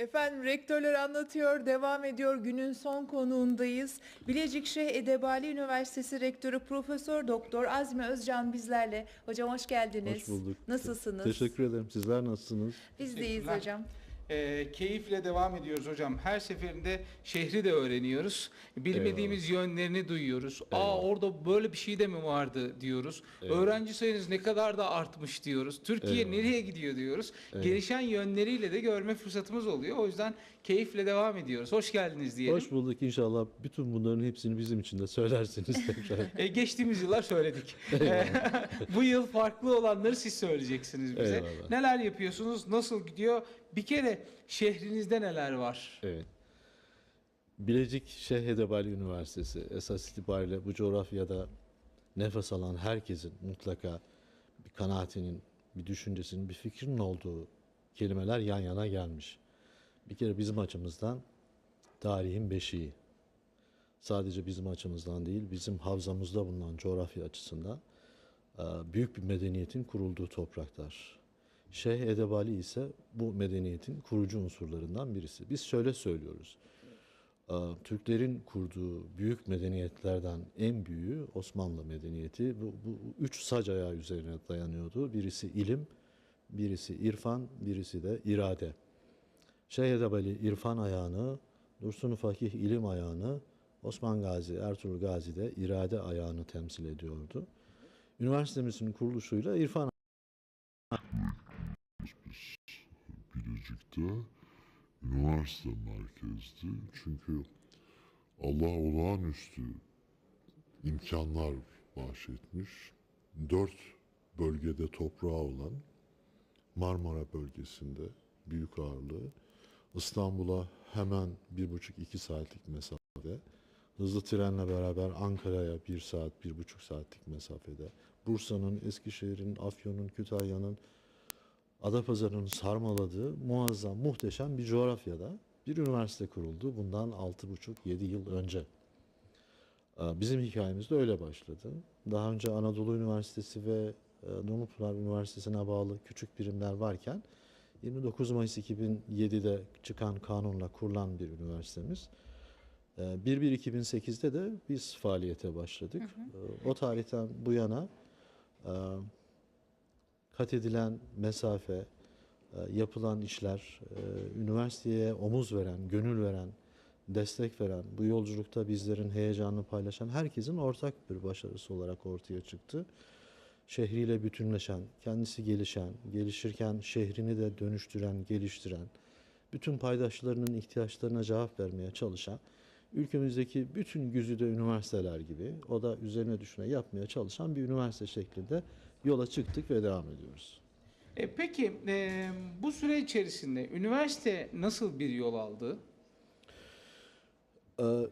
Efendim rektörler anlatıyor, devam ediyor. Günün son konuğundayız. Bilecik Şeyh Edebali Üniversitesi Rektörü Profesör Doktor Azmi Özcan bizlerle. Hocam hoş geldiniz. Hoş bulduk. Nasılsınız? Teşekkür ederim. Sizler nasılsınız? Biz deyiz hocam. Ee, keyifle devam ediyoruz hocam. Her seferinde şehri de öğreniyoruz. Bilmediğimiz yönlerini duyuyoruz. Aa Eyvallah. orada böyle bir şey de mi vardı diyoruz. Eyvallah. Öğrenci sayınız ne kadar da artmış diyoruz. Türkiye Eyvallah. nereye gidiyor diyoruz. Evet. Gelişen yönleriyle de görme fırsatımız oluyor. O yüzden keyifle devam ediyoruz. Hoş geldiniz diyelim. Hoş bulduk. İnşallah bütün bunların hepsini bizim için de söylersiniz tekrar. Ee, geçtiğimiz yıllar söyledik. Bu yıl farklı olanları siz söyleyeceksiniz bize. Eyvallah. Neler yapıyorsunuz? Nasıl gidiyor? Bir kere şehrinizde neler var? evet. Bilecik Şeyh Edebali Üniversitesi esas itibariyle bu coğrafyada nefes alan herkesin mutlaka bir kanaatinin, bir düşüncesinin, bir fikrinin olduğu kelimeler yan yana gelmiş. Bir kere bizim açımızdan tarihin beşiği. Sadece bizim açımızdan değil, bizim havzamızda bulunan coğrafya açısından büyük bir medeniyetin kurulduğu topraklar. Şeyh Edebali ise bu medeniyetin kurucu unsurlarından birisi. Biz şöyle söylüyoruz. e, Türklerin kurduğu büyük medeniyetlerden en büyüğü Osmanlı medeniyeti. Bu, bu üç sac ayağı üzerine dayanıyordu. Birisi ilim, birisi irfan, birisi de irade. Şeyh Edebali irfan ayağını, Dursun Fakih ilim ayağını, Osman Gazi, Ertuğrul Gazi de irade ayağını temsil ediyordu. Üniversitemizin kuruluşuyla irfan Bilecik'te üniversite merkezdi. Çünkü Allah olağanüstü imkanlar bahşetmiş. Dört bölgede toprağı olan Marmara bölgesinde büyük ağırlığı, İstanbul'a hemen bir buçuk iki saatlik mesafe, hızlı trenle beraber Ankara'ya bir saat, bir buçuk saatlik mesafede, Bursa'nın, Eskişehir'in, Afyon'un, Kütahya'nın, Adapazarı'nın sarmaladığı muazzam, muhteşem bir coğrafyada bir üniversite kuruldu. Bundan 6,5-7 yıl önce. Ee, Bizim hikayemiz de öyle başladı. Daha önce Anadolu Üniversitesi ve e, Dumlupınar Üniversitesi'ne bağlı küçük birimler varken 29 Mayıs 2007'de çıkan kanunla kurulan bir üniversitemiz. Ee, 1-1-2008'de de biz faaliyete başladık. Ee, O tarihten bu yana e, kat edilen mesafe, e, yapılan işler, e, üniversiteye omuz veren, gönül veren, destek veren, bu yolculukta bizlerin heyecanını paylaşan herkesin ortak bir başarısı olarak ortaya çıktı. Şehriyle bütünleşen, kendisi gelişen, gelişirken şehrini de dönüştüren, geliştiren, bütün paydaşlarının ihtiyaçlarına cevap vermeye çalışan, ülkemizdeki bütün güzide üniversiteler gibi o da üzerine düşene yapmaya çalışan bir üniversite şeklinde yola çıktık ve devam ediyoruz. E, peki e, bu süre içerisinde üniversite nasıl bir yol aldı? Ee,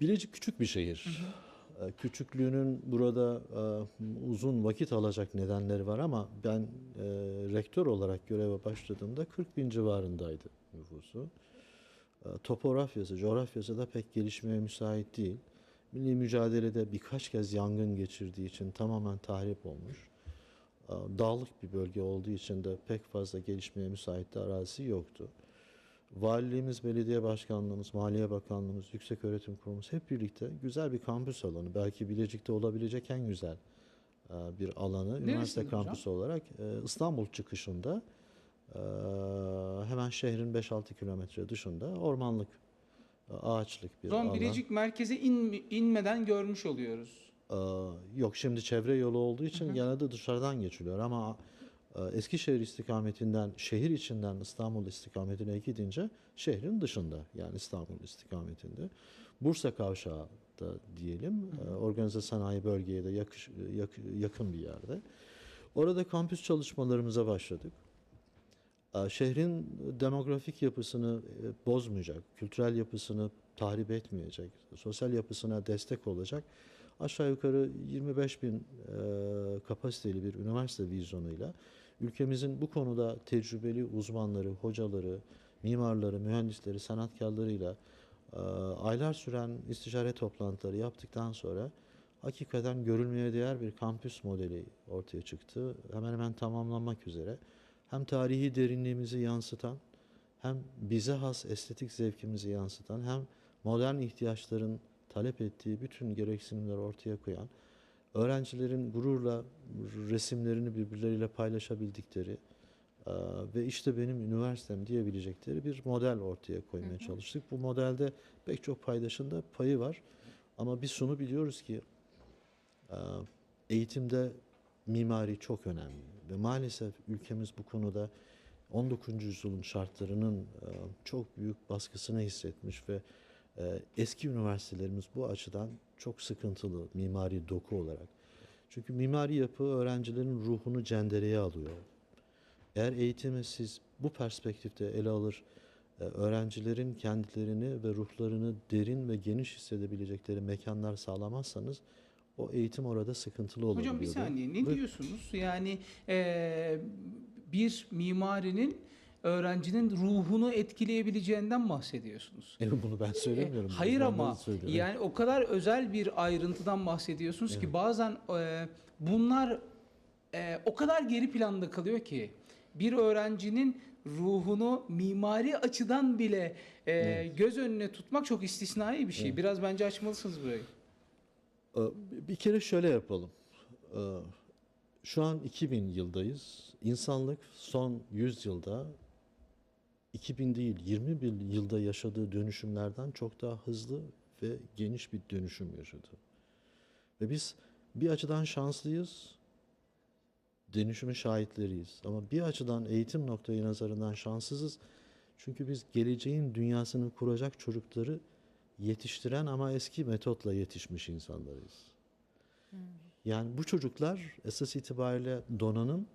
Bilecik küçük bir şehir. Ee, Küçüklüğünün burada e, uzun vakit alacak nedenleri var ama ben e, rektör olarak göreve başladığımda 40 bin civarındaydı nüfusu. E, Topografyası, coğrafyası da pek gelişmeye müsait değil. Milli mücadelede birkaç kez yangın geçirdiği için tamamen tahrip olmuş. Dağlık bir bölge olduğu için de pek fazla gelişmeye müsait de arazisi yoktu. Valiliğimiz, belediye başkanlığımız, maliye bakanlığımız, yüksek öğretim kurumumuz hep birlikte güzel bir kampüs alanı, belki Bilecik'te olabilecek en güzel bir alanı, üniversite hocam? kampüsü olarak e, İstanbul çıkışında hemen şehrin 5-6 kilometre dışında ormanlık, ağaçlık bir zaman alan. Bilecik merkeze in, inmeden görmüş oluyoruz. Ee, Yok şimdi çevre yolu olduğu için genelde dışarıdan geçiliyor ama e, Eskişehir istikametinden şehir içinden İstanbul istikametine gidince şehrin dışında yani İstanbul istikametinde. Bursa kavşağı da diyelim e, organize sanayi bölgeye de yakış, yak- yakın bir yerde. Orada kampüs çalışmalarımıza başladık. Ee, Şehrin demografik yapısını e, bozmayacak, kültürel yapısını tahrip etmeyecek, sosyal yapısına destek olacak aşağı yukarı 25 bin e, kapasiteli bir üniversite vizyonuyla ülkemizin bu konuda tecrübeli uzmanları, hocaları, mimarları, mühendisleri, sanatkarlarıyla e, aylar süren istişare toplantıları yaptıktan sonra hakikaten görülmeye değer bir kampüs modeli ortaya çıktı. Hemen hemen tamamlanmak üzere. Hem tarihi derinliğimizi yansıtan hem bize has estetik zevkimizi yansıtan hem modern ihtiyaçların talep ettiği bütün gereksinimleri ortaya koyan, öğrencilerin gururla resimlerini birbirleriyle paylaşabildikleri ve işte benim üniversitem diyebilecekleri bir model ortaya koymaya çalıştık. Bu modelde pek çok paydaşın da payı var. Ama biz şunu biliyoruz ki eğitimde mimari çok önemli ve maalesef ülkemiz bu konuda 19. yüzyılın şartlarının e, çok büyük baskısını hissetmiş ve e, eski üniversitelerimiz bu açıdan çok sıkıntılı mimari doku olarak. Çünkü mimari yapı öğrencilerin ruhunu cendereye alıyor. Eğer eğitimi siz bu perspektifte ele alır, e, öğrencilerin kendilerini ve ruhlarını derin ve geniş hissedebilecekleri mekanlar sağlamazsanız o eğitim orada sıkıntılı olabiliyor. Hocam bir saniye ne Buyurun. diyorsunuz? Yani eee, bir mimarinin öğrencinin ruhunu etkileyebileceğinden bahsediyorsunuz. E, bunu ben söylemiyorum. E, Hayır Uzmanları ama yani o kadar özel bir ayrıntıdan bahsediyorsunuz ki bazen e, bunlar e, o kadar geri planda kalıyor ki bir öğrencinin ruhunu mimari açıdan bile e, göz önüne tutmak çok istisnai bir şey. Biraz bence açmalısınız burayı. Ee, Bir kere şöyle yapalım. Ee, Şu an 2000 yıldayız. İnsanlık son 100 yılda 2000 değil 21 yılda yaşadığı dönüşümlerden çok daha hızlı ve geniş bir dönüşüm yaşadı. Ve biz bir açıdan şanslıyız. Dönüşümün şahitleriyiz. Ama bir açıdan eğitim noktayı nazarından şanssızız. Çünkü biz geleceğin dünyasını kuracak çocukları yetiştiren ama eski metotla yetişmiş insanlarız. Yani bu çocuklar esas itibariyle donanım,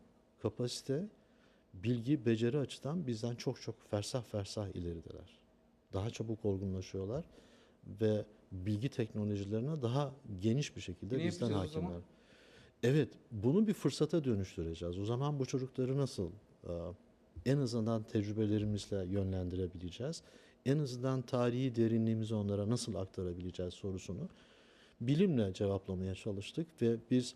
kapasite, bilgi, beceri açıdan bizden çok çok fersah fersah ilerideler. Daha çabuk olgunlaşıyorlar ve bilgi teknolojilerine daha geniş bir şekilde Ne bizden hakimler. Evet, bunu bir fırsata dönüştüreceğiz. O zaman bu çocukları nasıl en azından tecrübelerimizle yönlendirebileceğiz? En azından tarihi derinliğimizi onlara nasıl aktarabileceğiz sorusunu bilimle cevaplamaya çalıştık ve biz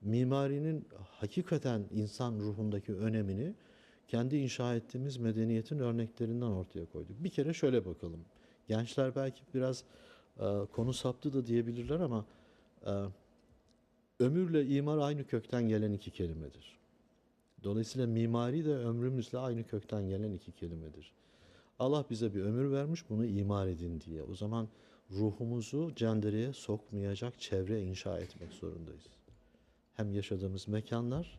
mimarinin hakikaten insan ruhundaki önemini kendi inşa ettiğimiz medeniyetin örneklerinden ortaya koyduk. Bir kere şöyle bakalım. Gençler belki biraz e, konu saptı da diyebilirler ama e, ömürle imar aynı kökten gelen iki kelimedir. Dolayısıyla mimari de ömrümüzle aynı kökten gelen iki kelimedir. Allah bize bir ömür vermiş bunu imar edin diye. O zaman ruhumuzu cendereye sokmayacak çevre inşa etmek zorundayız. Hem yaşadığımız mekanlar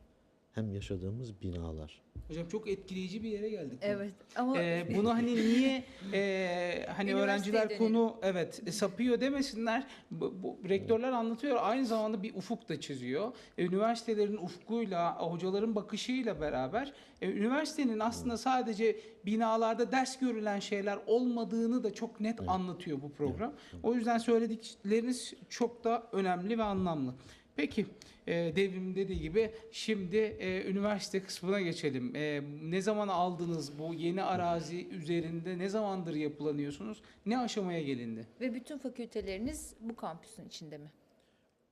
hem yaşadığımız binalar. Hocam çok etkileyici bir yere geldik. Evet ama Ee, bunu hani niye e, hani öğrenciler dönelim. konu evet e, sapıyor demesinler. Bu, bu rektörler anlatıyor aynı zamanda bir ufuk da çiziyor. E, üniversitelerin ufkuyla, hocaların bakışıyla beraber e, üniversitenin aslında sadece binalarda ders görülen şeyler olmadığını da çok net anlatıyor bu program. O yüzden söyledikleriniz çok da önemli ve anlamlı. Peki e, devrim dediği gibi şimdi e, üniversite kısmına geçelim. E, ne zaman aldınız bu yeni arazi üzerinde ne zamandır yapılanıyorsunuz? Ne aşamaya gelindi? ve bütün fakülteleriniz bu kampüsün içinde mi?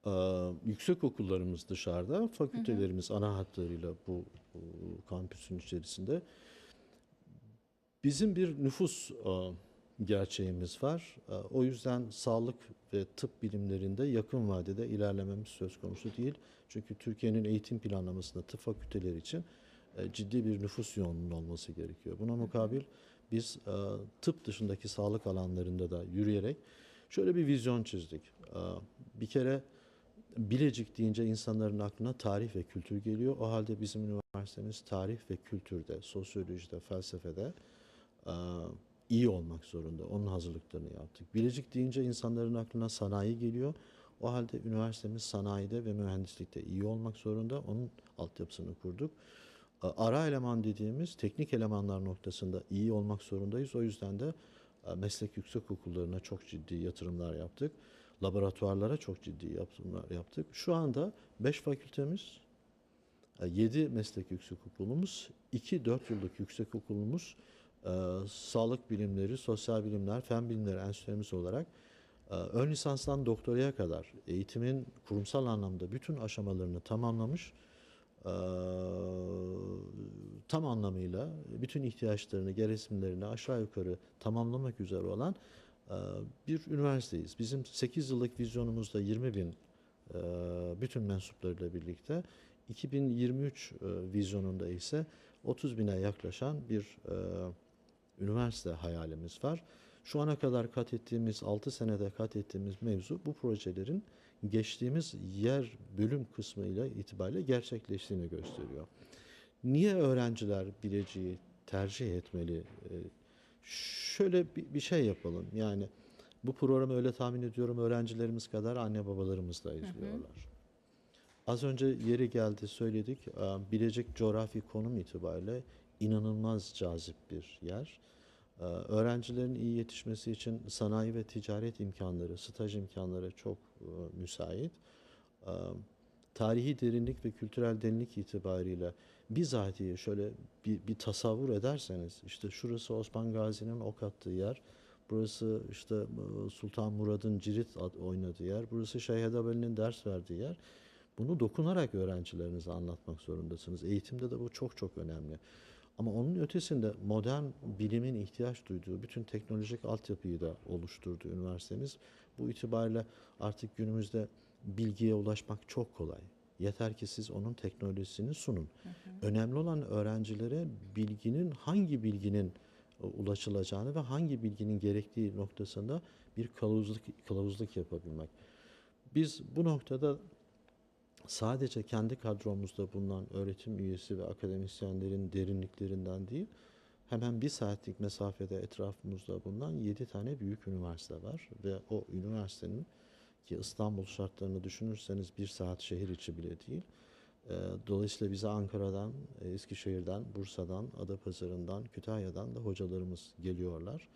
Ee, yüksek okullarımız dışarıda, fakültelerimiz ana hatlarıyla bu, bu kampüsün içerisinde. Bizim bir nüfus e, gerçeğimiz var. E, O yüzden sağlık ve tıp bilimlerinde yakın vadede ilerlememiz söz konusu değil. Çünkü Türkiye'nin eğitim planlamasında tıp fakülteleri için e, ciddi bir nüfus yoğunluğunun olması gerekiyor. Buna mukabil biz e, tıp dışındaki sağlık alanlarında da yürüyerek şöyle bir vizyon çizdik. E, Bir kere Bilecik deyince insanların aklına tarih ve kültür geliyor. O halde bizim üniversitemiz tarih ve kültürde, sosyolojide, felsefede iyi olmak zorunda. Onun hazırlıklarını yaptık. Bilecik deyince insanların aklına sanayi geliyor. O halde üniversitemiz sanayide ve mühendislikte iyi olmak zorunda. Onun altyapısını kurduk. Ara eleman dediğimiz teknik elemanlar noktasında iyi olmak zorundayız. O yüzden de meslek yüksek okullarına çok ciddi yatırımlar yaptık. Laboratuvarlara çok ciddi yatırımlar yaptık. Şu anda 5 fakültemiz, 7 meslek yüksek okulumuz, 2 4 yıllık yüksek okulumuz, e, sağlık bilimleri, sosyal bilimler, fen bilimleri enstitülerimiz olarak e, ön lisanstan doktoraya kadar eğitimin kurumsal anlamda bütün aşamalarını tamamlamış e, tam anlamıyla bütün ihtiyaçlarını, gereksinimlerini aşağı yukarı tamamlamak üzere olan e, bir üniversiteyiz. Bizim 8 yıllık vizyonumuzda 20 bin e, bütün mensuplarıyla birlikte 2023 e, vizyonunda ise 30 bine yaklaşan bir e, üniversite hayalimiz var. Şu ana kadar kat ettiğimiz, 6 senede kat ettiğimiz mevzu bu projelerin geçtiğimiz yer bölüm kısmı ile itibariyle gerçekleştiğini gösteriyor. Niye öğrenciler bileceği tercih etmeli? Ee, Şöyle bir, bir şey yapalım. Yani bu programı öyle tahmin ediyorum öğrencilerimiz kadar anne babalarımız da izliyorlar. Az önce yeri geldi söyledik. Bilecik coğrafi konum itibariyle inanılmaz cazip bir yer. Ee, Öğrencilerin iyi yetişmesi için sanayi ve ticaret imkanları, staj imkanları çok e, müsait. Ee, Tarihi derinlik ve kültürel derinlik itibariyle bizatihi şöyle bir, bir tasavvur ederseniz işte şurası Osman Gazi'nin ok attığı yer, burası işte e, Sultan Murad'ın cirit ad- oynadığı yer, burası Şeyh Edebali'nin ders verdiği yer. Bunu dokunarak öğrencilerinize anlatmak zorundasınız. Eğitimde de bu çok çok önemli. Ama onun ötesinde modern bilimin ihtiyaç duyduğu bütün teknolojik altyapıyı da oluşturdu üniversitemiz. Bu itibariyle artık günümüzde bilgiye ulaşmak çok kolay. Yeter ki siz onun teknolojisini sunun. Önemli olan öğrencilere bilginin hangi bilginin e, ulaşılacağını ve hangi bilginin gerektiği noktasında bir kılavuzluk, kılavuzluk yapabilmek. Biz bu noktada sadece kendi kadromuzda bulunan öğretim üyesi ve akademisyenlerin derinliklerinden değil, hemen bir saatlik mesafede etrafımızda bulunan yedi tane büyük üniversite var ve o üniversitenin ki İstanbul şartlarını düşünürseniz bir saat şehir içi bile değil. e, Dolayısıyla bize Ankara'dan, e, Eskişehir'den, Bursa'dan, Adapazarı'ndan, Kütahya'dan da hocalarımız geliyorlar.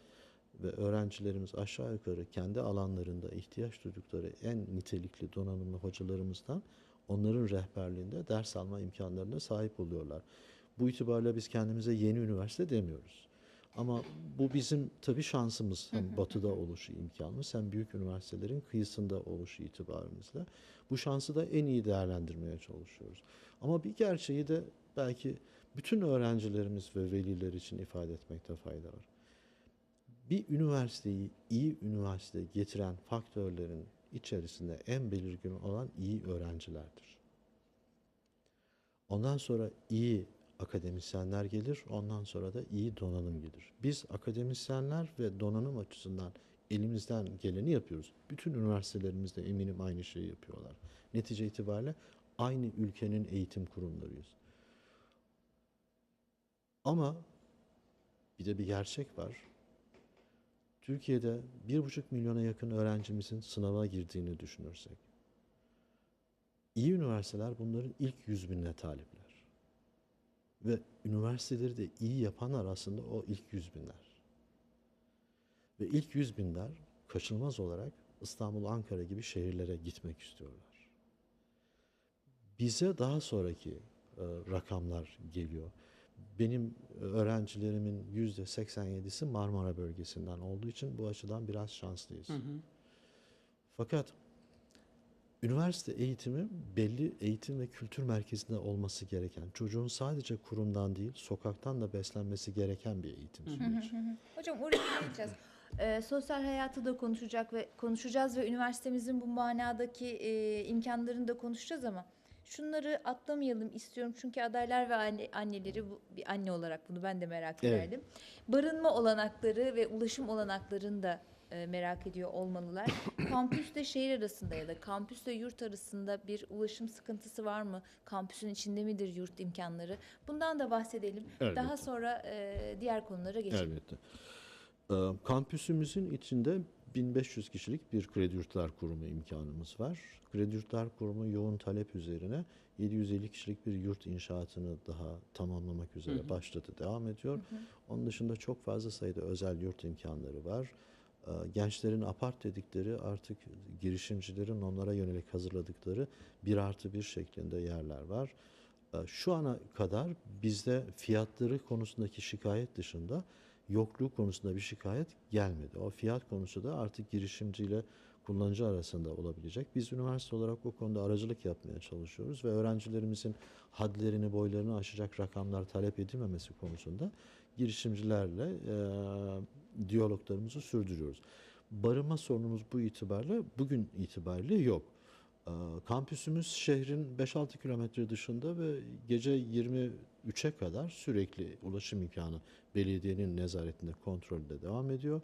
Ve öğrencilerimiz aşağı yukarı kendi alanlarında ihtiyaç duydukları en nitelikli donanımlı hocalarımızdan onların rehberliğinde ders alma imkanlarına sahip oluyorlar. Bu itibarla biz kendimize yeni üniversite demiyoruz. Ama bu bizim tabii şansımız hem batıda oluşu imkanımız hem büyük üniversitelerin kıyısında oluşu itibarımızla. Bu şansı da en iyi değerlendirmeye çalışıyoruz. Ama bir gerçeği de belki bütün öğrencilerimiz ve veliler için ifade etmekte fayda var. Bir üniversiteyi iyi üniversite getiren faktörlerin içerisinde en belirgin olan iyi öğrencilerdir. Ondan sonra iyi akademisyenler gelir, ondan sonra da iyi donanım gelir. Biz akademisyenler ve donanım açısından elimizden geleni yapıyoruz. Bütün üniversitelerimizde eminim aynı şeyi yapıyorlar. Netice itibariyle aynı ülkenin eğitim kurumlarıyız. Ama bir de bir gerçek var. Türkiye'de bir buçuk milyona yakın öğrencimizin sınava girdiğini düşünürsek, iyi üniversiteler bunların ilk yüz binine talipler. Ve üniversiteleri de iyi yapanlar aslında o ilk yüz binler. Ve ilk yüz binler kaçınılmaz olarak İstanbul, Ankara gibi şehirlere gitmek istiyorlar. Bize daha sonraki e, rakamlar geliyor. Benim e, öğrencilerimin yüzde 87'si Marmara bölgesinden olduğu için bu açıdan biraz şanslıyız. Fakat üniversite eğitimi belli eğitim ve kültür merkezinde olması gereken, çocuğun sadece kurumdan değil, sokaktan da beslenmesi gereken bir eğitim süreci. Hocam oraya geleceğiz. Ee, sosyal hayatı da konuşacak ve konuşacağız ve üniversitemizin bu manadaki e, imkanlarını da konuşacağız ama şunları atlamayalım istiyorum çünkü adaylar ve anne, anneleri bu, bir anne olarak bunu ben de merak Evet. ederdim. Barınma olanakları ve ulaşım olanaklarını da e, merak ediyor olmalılar. Kampüsle şehir arasında ya da kampüsle yurt arasında bir ulaşım sıkıntısı var mı? Kampüsün içinde midir yurt imkanları? Bundan da bahsedelim. Elbette. Daha sonra e, diğer konulara geçelim. Elbette. Ee, kampüsümüzün içinde 1500 kişilik bir kredi yurtlar kurumu imkanımız var. Kredi yurtlar kurumu yoğun talep üzerine 750 kişilik bir yurt inşaatını daha tamamlamak üzere başladı, devam ediyor. Onun dışında çok fazla sayıda özel yurt imkanları var. Ee, Gençlerin apart dedikleri artık girişimcilerin onlara yönelik hazırladıkları bir artı bir şeklinde yerler var. Ee, Şu ana kadar bizde fiyatları konusundaki şikayet dışında yokluğu konusunda bir şikayet gelmedi. O fiyat konusu da artık girişimciyle kullanıcı arasında olabilecek. Biz üniversite olarak o konuda aracılık yapmaya çalışıyoruz ve öğrencilerimizin hadlerini, boylarını aşacak rakamlar talep edilmemesi konusunda girişimcilerle e, diyaloglarımızı sürdürüyoruz. Barınma sorunumuz bu itibarla bugün itibariyle yok. E, kampüsümüz şehrin 5-6 kilometre dışında ve gece 23'e kadar sürekli ulaşım imkanı belediyenin nezaretinde kontrolde devam ediyor.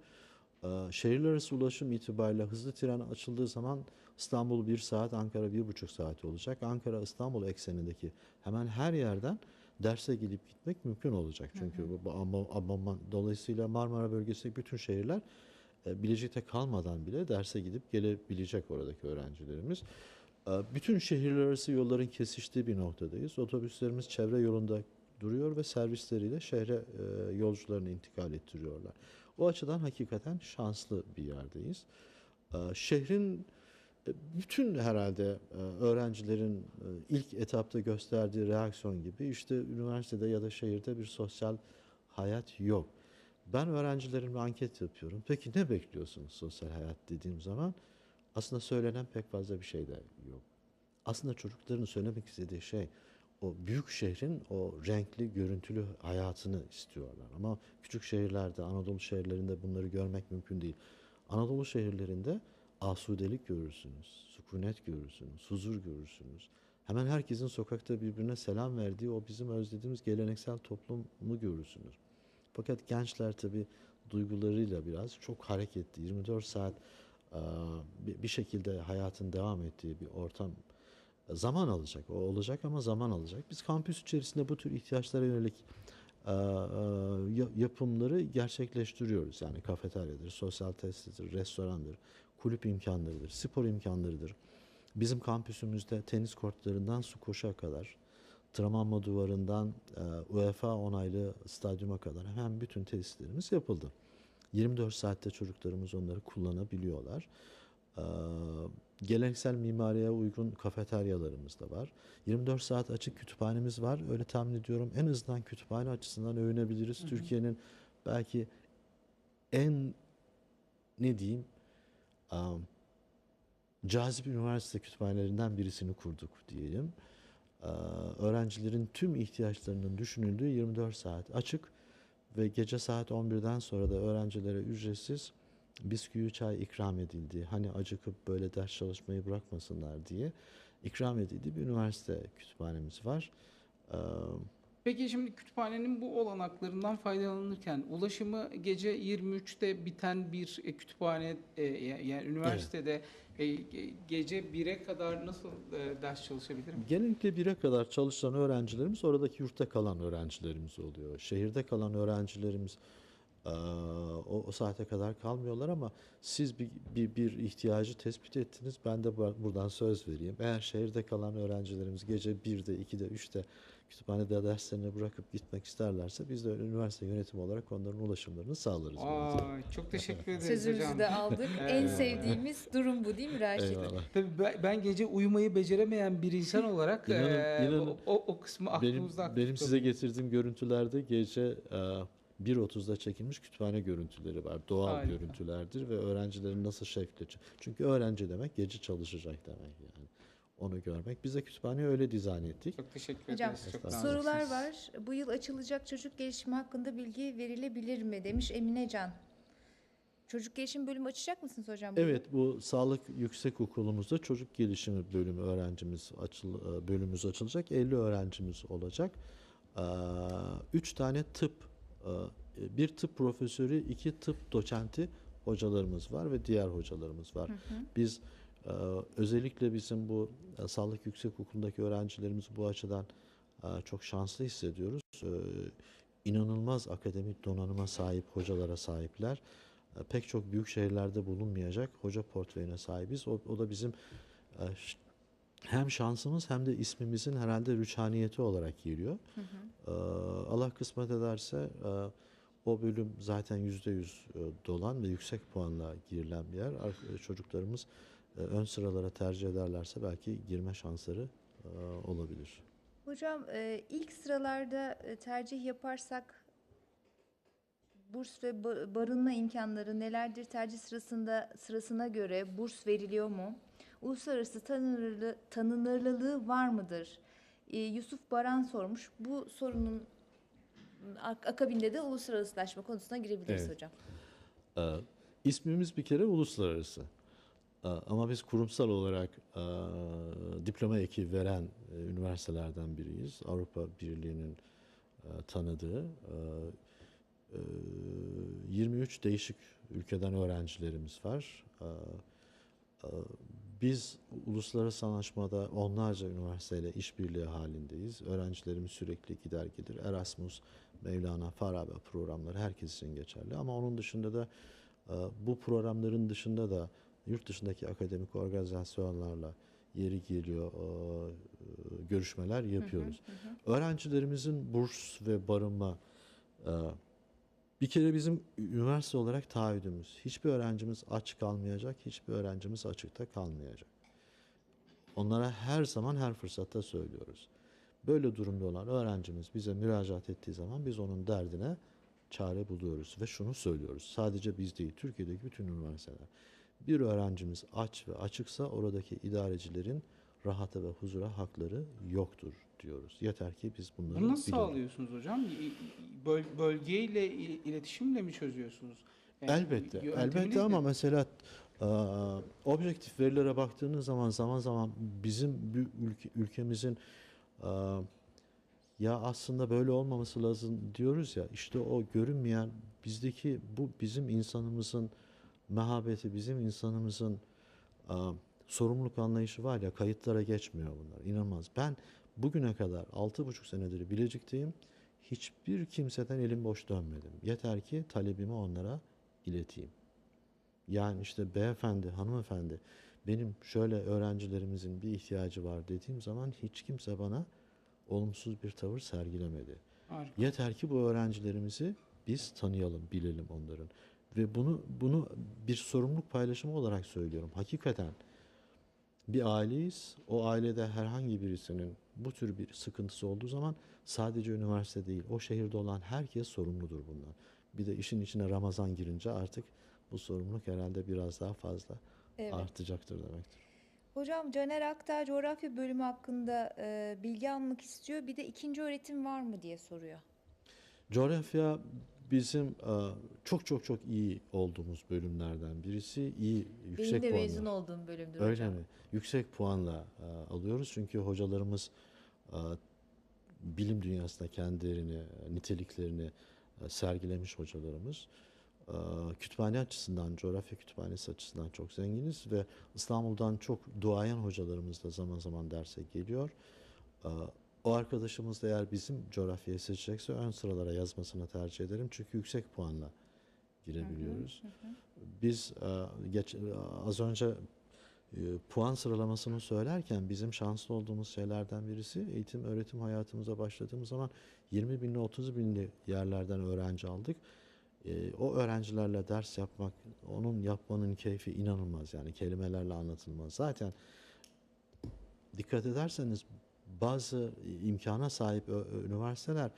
Ee, Şehirler arası ulaşım itibariyle hızlı tren açıldığı zaman İstanbul 1 saat, Ankara 1,5 saat olacak. Ankara İstanbul eksenindeki hemen her yerden derse gidip gitmek mümkün olacak. Çünkü bu, bu abon- abonman dolayısıyla Marmara bölgesindeki bütün şehirler e, Bilecik'te kalmadan bile derse gidip gelebilecek oradaki öğrencilerimiz. E, Bütün şehirler arası yolların kesiştiği bir noktadayız. Otobüslerimiz çevre yolunda duruyor ve servisleriyle şehre e, yolcularını intikal ettiriyorlar. O açıdan hakikaten şanslı bir yerdeyiz. Ee, Şehrin e, bütün herhalde e, öğrencilerin e, ilk etapta gösterdiği reaksiyon gibi işte üniversitede ya da şehirde bir sosyal hayat yok. Ben öğrencilerimle anket yapıyorum. Peki ne bekliyorsunuz sosyal hayat dediğim zaman aslında söylenen pek fazla bir şey de yok. Aslında çocukların söylemek istediği şey o büyük şehrin o renkli, görüntülü hayatını istiyorlar. Ama küçük şehirlerde, Anadolu şehirlerinde bunları görmek mümkün değil. Anadolu şehirlerinde asudelik görürsünüz, sükunet görürsünüz, huzur görürsünüz. Hemen herkesin sokakta birbirine selam verdiği o bizim özlediğimiz geleneksel toplumu görürsünüz. Fakat gençler tabii duygularıyla biraz çok hareketli, 24 saat bir şekilde hayatın devam ettiği bir ortam zaman alacak. O olacak ama zaman alacak. Biz kampüs içerisinde bu tür ihtiyaçlara yönelik yapımları gerçekleştiriyoruz. Yani kafeteryadır, sosyal tesistir, restorandır, kulüp imkanlarıdır, spor imkanlarıdır. Bizim kampüsümüzde tenis kortlarından su koşuya kadar, tırmanma duvarından UEFA onaylı stadyuma kadar hemen bütün tesislerimiz yapıldı. 24 saatte çocuklarımız onları kullanabiliyorlar. Geleneksel mimariye uygun kafeteryalarımız da var. 24 saat açık kütüphanemiz var. Öyle tahmin ediyorum en azından kütüphane açısından övünebiliriz. Türkiye'nin belki en ne diyeyim am, cazip üniversite kütüphanelerinden birisini kurduk diyelim. Eee, öğrencilerin tüm ihtiyaçlarının düşünüldüğü 24 saat açık ve gece saat 11'den sonra da öğrencilere ücretsiz bisküvi çay ikram edildiği, hani acıkıp böyle ders çalışmayı bırakmasınlar diye ikram edildiği bir üniversite kütüphanemiz var. Eee, Peki şimdi kütüphanenin bu olanaklarından faydalanırken ulaşımı gece 23'te biten bir e, kütüphane e, ya- yani üniversitede e, ge- gece 1'e kadar nasıl ders çalışabilirim? Genellikle 1'e kadar çalışan öğrencilerimiz oradaki yurtta kalan öğrencilerimiz oluyor. Şehirde kalan öğrencilerimiz o, o saate kadar kalmıyorlar ama siz bir, bir, bir ihtiyacı tespit ettiniz. Ben de bu- buradan söz vereyim. Eğer şehirde kalan öğrencilerimiz gece 1'de, 2'de, 3'te kütüphanede derslerini bırakıp gitmek isterlerse biz de üniversite yönetimi olarak onların ulaşımlarını sağlarız. Aa, çok teşekkür ederiz Sözümüzü hocam. de aldık. en sevdiğimiz durum bu değil mi Raşit? Eyvallah. Tabii ben, gece uyumayı beceremeyen bir insan olarak İnanın- e, inanın o, o, kısmı Benim, aklımızda benim size getirdiğim görüntülerde gece e, 1.30'da çekilmiş kütüphane görüntüleri var. Doğal Harika. görüntülerdir ve öğrencilerin nasıl şevkle... Çünkü öğrenci demek gece çalışacak demek yani. Onu görmek. Biz de kütüphaneyi öyle dizayn ettik. Çok teşekkür Hocam, ederiz. Çok. Sorular var. Bu yıl açılacak çocuk gelişimi hakkında bilgi verilebilir mi demiş Emine Can. Çocuk gelişim bölümü açacak mısınız hocam? Evet bu sağlık yüksek okulumuzda çocuk gelişimi bölümü öğrencimiz açıl, e, bölümümüz açılacak. 50 öğrencimiz olacak. 3 tane tıp, bir tıp profesörü, iki tıp doçenti hocalarımız var ve diğer hocalarımız var. Biz e, özellikle bizim bu e, sağlık yüksek okulundaki öğrencilerimiz bu açıdan e, çok şanslı hissediyoruz. E, inanılmaz akademik donanıma sahip hocalara sahipler. E, pek çok büyük şehirlerde bulunmayacak hoca portföyüne sahibiz. O, o da bizim e, hem şansımız hem de ismimizin herhalde rüçhaniyeti olarak geliyor. E, Allah kısmet ederse e, o bölüm zaten yüzde yüz e, dolan ve yüksek puanla girilen bir yer. E, Çocuklarımız ön sıralara tercih ederlerse belki girme şansları olabilir. Hocam ilk sıralarda tercih yaparsak burs ve ba- barınma imkanları nelerdir? Tercih sırasında sırasına göre burs veriliyor mu? Uluslararası tanınırlı, tanınırlılığı var mıdır? Ee, Yusuf Baran sormuş. Bu sorunun ak- akabinde de uluslararasılaşma konusuna girebiliriz Evet. hocam. Ee, ismimiz bir kere uluslararası. Ee, ama biz kurumsal olarak e, diploma eki veren e, üniversitelerden biriyiz. Avrupa Birliği'nin e, tanıdığı e, e, 23 değişik ülkeden öğrencilerimiz var. Biz uluslararası anlaşmada onlarca üniversiteyle işbirliği halindeyiz. Öğrencilerimiz sürekli gider gelir. Erasmus, Mevlana, Farabi programları herkes için geçerli. Ama onun dışında da e, bu programların dışında da yurt dışındaki akademik organizasyonlarla yeri geliyor e, görüşmeler yapıyoruz. Öğrencilerimizin burs ve barınma e, bir kere bizim üniversite olarak taahhüdümüz. Hiçbir öğrencimiz aç kalmayacak, hiçbir öğrencimiz açıkta kalmayacak. Onlara her zaman her fırsatta söylüyoruz. Böyle durumda olan öğrencimiz bize müracaat ettiği zaman biz onun derdine çare buluyoruz ve şunu söylüyoruz. Sadece biz değil, Türkiye'deki bütün üniversiteler. Bir öğrencimiz aç ve açıksa oradaki idarecilerin rahata ve huzura hakları yoktur diyoruz. Yeter ki biz bunları Bunu nasıl bilelim. sağlıyorsunuz hocam? Böl- bölgeyle il- iletişimle mi çözüyorsunuz? Yani Elbette, elbette ne? ama mesela e, objektif verilere baktığınız zaman zaman zaman bizim ülke, ülkemizin e, ya aslında böyle olmaması lazım diyoruz ya işte o görünmeyen bizdeki bu bizim insanımızın mehabeti, bizim insanımızın e, sorumluluk anlayışı var ya kayıtlara geçmiyor bunlar. İnanılmaz. Ben bugüne kadar altı buçuk senedir Bilecik'teyim. Hiçbir kimseden elim boş dönmedim. Yeter ki talebimi onlara ileteyim. Yani işte beyefendi, hanımefendi benim şöyle öğrencilerimizin bir ihtiyacı var dediğim zaman hiç kimse bana olumsuz bir tavır sergilemedi. Harika. Yeter ki bu öğrencilerimizi biz tanıyalım, bilelim onların. Ve bunu bunu bir sorumluluk paylaşımı olarak söylüyorum. Hakikaten bir aileyiz. O ailede herhangi birisinin bu tür bir sıkıntısı olduğu zaman sadece üniversite değil, o şehirde olan herkes sorumludur bundan. Bir de işin içine Ramazan girince artık bu sorumluluk herhalde biraz daha fazla Evet. artacaktır demektir. Hocam Caner Aktar coğrafya bölümü hakkında e, bilgi almak istiyor. Bir de ikinci öğretim var mı diye soruyor. Coğrafya bizim çok çok çok iyi olduğumuz bölümlerden birisi. İyi yüksek Benim de puanla. mezun olduğum bölümdür Öyle hocam. mi? Yüksek puanla alıyoruz çünkü hocalarımız bilim dünyasında kendilerini, niteliklerini sergilemiş hocalarımız. Kütüphane açısından, coğrafya kütüphanesi açısından çok zenginiz ve İstanbul'dan çok duayen hocalarımız da zaman zaman derse geliyor. O arkadaşımız da eğer bizim coğrafyayı seçecekse ön sıralara yazmasını tercih ederim çünkü yüksek puanla girebiliyoruz. Biz e, geç, e, az önce e, puan sıralamasını söylerken bizim şanslı olduğumuz şeylerden birisi eğitim öğretim hayatımıza başladığımız zaman 20 binli 30 binli yerlerden öğrenci aldık. O öğrencilerle ders yapmak, onun yapmanın keyfi inanılmaz yani kelimelerle anlatılmaz. Zaten dikkat ederseniz bazı imkana sahip üniversiteler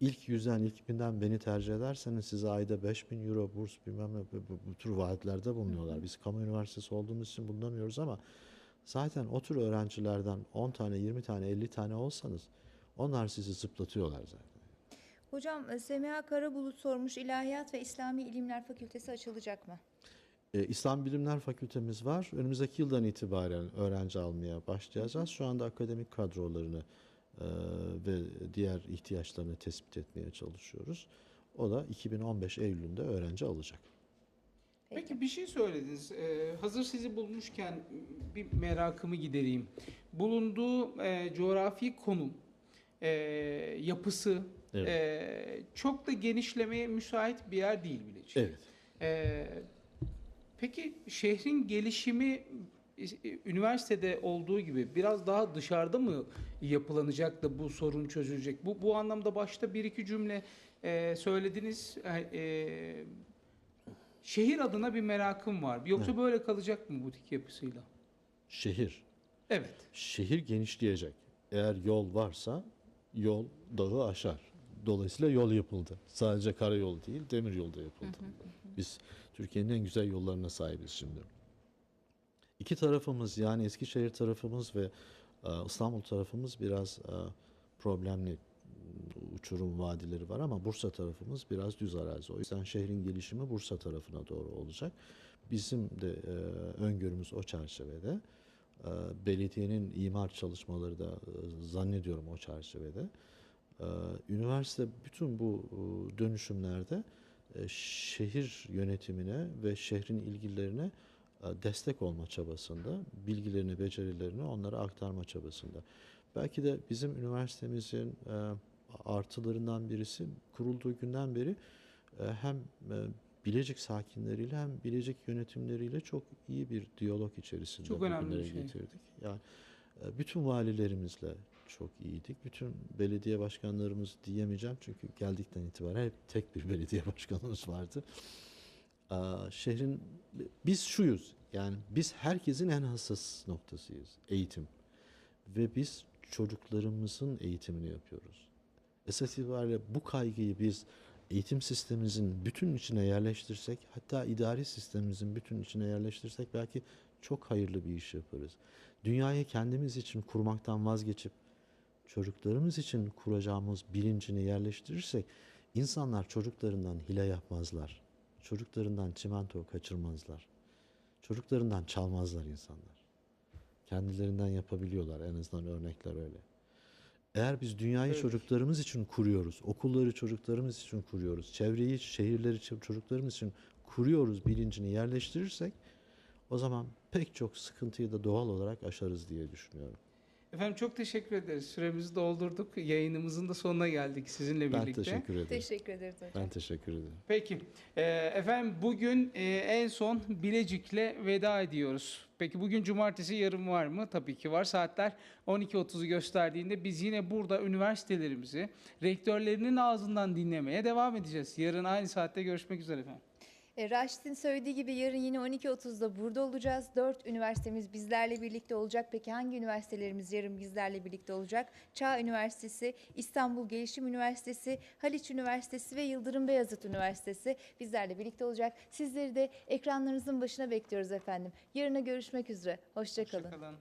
ilk yüzden, ilk binden beni tercih ederseniz size ayda 5000 euro burs bilmem ne bu, bu, bu tür vaatlerde bulunuyorlar. Biz kamu üniversitesi olduğumuz için bulunamıyoruz ama zaten o tür öğrencilerden 10 tane, 20 tane, 50 tane olsanız onlar sizi zıplatıyorlar zaten. Hocam e, Semiha Karabulut sormuş İlahiyat ve İslami İlimler Fakültesi açılacak mı? E, İslam Bilimler Fakültemiz var. Önümüzdeki yıldan itibaren öğrenci almaya başlayacağız. Şu anda akademik kadrolarını e, ve diğer ihtiyaçlarını tespit etmeye çalışıyoruz. O da 2015 Eylül'ünde öğrenci alacak. Peki bir şey söylediniz. Ee, hazır sizi bulmuşken bir merakımı gidereyim. Bulunduğu e, coğrafi konum, e, yapısı Evet. e, çok da genişlemeye müsait bir yer değil Bilecik. Evet. Ee, peki şehrin gelişimi e, üniversitede olduğu gibi biraz daha dışarıda mı yapılanacak da bu sorun çözülecek? Bu bu anlamda başta bir iki cümle e, söylediniz. E, e, şehir adına bir merakım var. Yoksa Evet. böyle kalacak mı butik yapısıyla? Şehir. Evet. Şehir genişleyecek. Eğer yol varsa yol dağı aşar. Dolayısıyla yol yapıldı. Sadece karayolu değil, demir yolda yapıldı. Biz Türkiye'nin en güzel yollarına sahibiz şimdi. İki tarafımız yani Eskişehir tarafımız ve e, İstanbul tarafımız biraz e, problemli uçurum vadileri var ama Bursa tarafımız biraz düz arazi. O yüzden şehrin gelişimi Bursa tarafına doğru olacak. Bizim de e, öngörümüz o çerçevede. E, belediyenin imar çalışmaları da e, zannediyorum o çerçevede. E, üniversite bütün bu e, dönüşümlerde e, şehir yönetimine ve şehrin ilgililerine e, destek olma çabasında, bilgilerini, becerilerini onlara aktarma çabasında. Belki de bizim üniversitemizin artılarından birisi kurulduğu günden beri hem Bilecik sakinleriyle hem Bilecik yönetimleriyle çok iyi bir diyalog içerisinde Çok önemli bir şey. getirdik. Yani bütün valilerimizle çok iyiydik. Bütün belediye başkanlarımız diyemeyeceğim çünkü geldikten itibaren hep tek bir belediye başkanımız vardı. Aa, şehrin biz şuyuz yani biz herkesin en hassas noktasıyız eğitim ve biz çocuklarımızın eğitimini yapıyoruz. Esas itibariyle bu kaygıyı biz eğitim sistemimizin bütün içine yerleştirsek hatta idari sistemimizin bütün içine yerleştirsek belki çok hayırlı bir iş yaparız. Dünyayı kendimiz için kurmaktan vazgeçip çocuklarımız için kuracağımız bilincini yerleştirirsek insanlar çocuklarından hile yapmazlar. Çocuklarından çimento kaçırmazlar. Çocuklarından çalmazlar insanlar. Kendilerinden yapabiliyorlar en azından örnekler öyle. Eğer biz dünyayı Evet. çocuklarımız için kuruyoruz, okulları çocuklarımız için kuruyoruz, çevreyi, şehirleri ço- çocuklarımız için kuruyoruz bilincini yerleştirirsek o zaman pek çok sıkıntıyı da doğal olarak aşarız diye düşünüyorum. Efendim çok teşekkür ederiz. Süremizi doldurduk. Yayınımızın da sonuna geldik sizinle Ben birlikte. teşekkür ederim. Teşekkür ederiz hocam. Ben teşekkür ederim. Peki. Ee, efendim bugün e, en son Bilecik'le veda ediyoruz. Peki bugün cumartesi yarın var mı? Tabii ki var. Saatler 12.30'u gösterdiğinde biz yine burada üniversitelerimizi rektörlerinin ağzından dinlemeye devam edeceğiz. Yarın aynı saatte görüşmek üzere efendim. E, Raşit'in söylediği gibi yarın yine 12.30'da burada olacağız. Dört üniversitemiz bizlerle birlikte olacak. Peki hangi üniversitelerimiz yarın bizlerle birlikte olacak? Çağ Üniversitesi, İstanbul Gelişim Üniversitesi, Haliç Üniversitesi ve Yıldırım Beyazıt Üniversitesi bizlerle birlikte olacak. Sizleri de ekranlarınızın başına bekliyoruz efendim. Yarına görüşmek üzere. Hoşçakalın. Hoşçakalın.